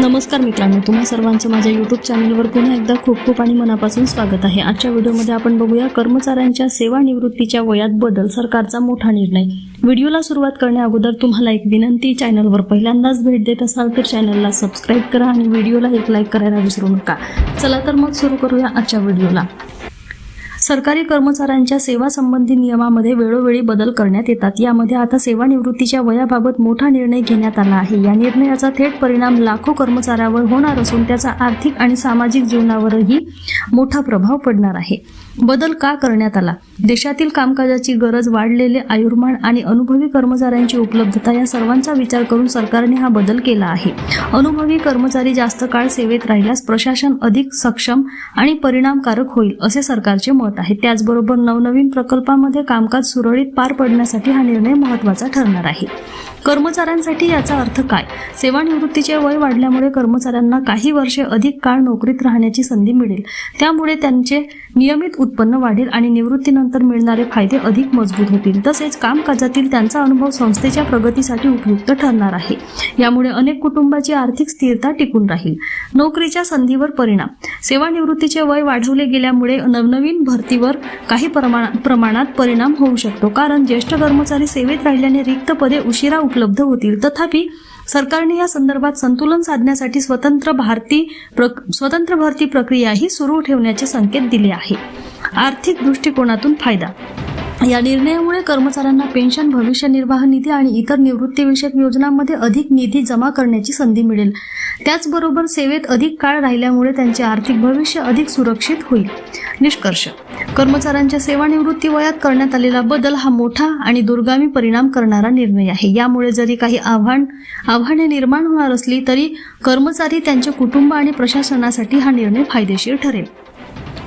नमस्कार मित्रांनो तुम्हा सर्वांचं माझ्या यूट्यूब चॅनलवर पुन्हा एकदा खूप खूप आणि मनापासून स्वागत आहे. आजच्या व्हिडिओमध्ये आपण बघूया कर्मचाऱ्यांच्या सेवानिवृत्तीच्या वयात बदल सरकारचा मोठा निर्णय. व्हिडिओला सुरुवात करण्या अगोदर तुम्हाला एक विनंती चॅनलवर पहिल्यांदाच भेट देत असाल तर चॅनलला सबस्क्राईब करा आणि व्हिडिओला एक लाईक करायला विसरू नका. चला तर मग सुरू करूया आजच्या व्हिडिओला. सरकारी कर्मचाऱ्यांच्या सेवा संबंधी नियमामध्ये वेळोवेळी बदल करण्यात येतात. यामध्ये आता सेवानिवृत्तीच्या वयाबाबत मोठा निर्णय घेण्यात आला आहे. या निर्णयाचा थेट परिणाम लाखो कर्मचाऱ्यावर होणार असून त्याचा आर्थिक आणि सामाजिक जीवनावरही मोठा प्रभाव पडणार आहे. बदल का करण्यात आला? देशातील कामकाजाची गरज वाढलेले आयुर्मान आणि अनुभवी कर्मचाऱ्यांची उपलब्धता या सर्वांचा विचार करून सरकारने हा बदल केला आहे. अनुभवी कर्मचारी जास्त काळ सेवेत राहिल्यास प्रशासन अधिक सक्षम आणि परिणामकारक होईल असे सरकारचे मत आहे. त्याचबरोबर नवनवीन प्रकल्पामध्ये कामकाज सुरळीत पार पडण्यासाठी हा निर्णय महत्त्वाचा ठरणार आहे. कर्मचाऱ्यांसाठी याचा अर्थ काय? सेवानिवृत्तीचे वय वाढल्यामुळे कर्मचाऱ्यांना काही वर्षे अधिक काळ नोकरीत राहण्याची संधी मिळेल. त्यामुळे त्यांचे नियमित उत्पन्न वाढेल आणि निवृत्तीनंतर मिळणारे फायदे अधिक मजबूत होतील. तसेच कामकाजातील त्यांचा अनुभव संस्थेच्या प्रगतीसाठी उपयुक्त ठरणार आहे. यामुळे अनेक कुटुंबाची आर्थिक स्थिरता टिकून राहील. नोकरीच्या संधीवर परिणाम. सेवानिवृत्तीचे वय वाढवले गेल्यामुळे नवनवीन भरतीवर काही प्रमाणा प्रमाणात परिणाम होऊ शकतो. कारण ज्येष्ठ कर्मचारी सेवेत राहिल्याने रिक्त पदे उशिरा उपलब्ध होतील. तथापि सरकारने या संदर्भात संतुलन साधण्यासाठी स्वतंत्र भारती प्रक- स्वतंत्र भरती प्रक्रियाही सुरू ठेवण्याचे संकेत दिले आहे. आर्थिक दृष्टिकोनातून फायदा. या निर्णयामुळे कर्मचाऱ्यांना पेन्शन भविष्य निर्वाह निधी आणि इतर निवृत्तीविषयक योजनांमध्ये अधिक निधी जमा करण्याची संधी मिळेल. त्याचबरोबर सेवेत अधिक काळ राहिल्यामुळे त्यांचे आर्थिक भविष्य अधिक सुरक्षित होईल. निष्कर्ष. कर्मचाऱ्यांच्या सेवानिवृत्ती वयात करण्यात आलेला बदल हा मोठा आणि दुर्गामी परिणाम करणारा निर्णय आहे. यामुळे जरी काही आव्हान आव्हाने निर्माण होणार असली तरी कर्मचारी त्यांचे कुटुंब आणि प्रशासनासाठी हा निर्णय फायदेशीर ठरेल.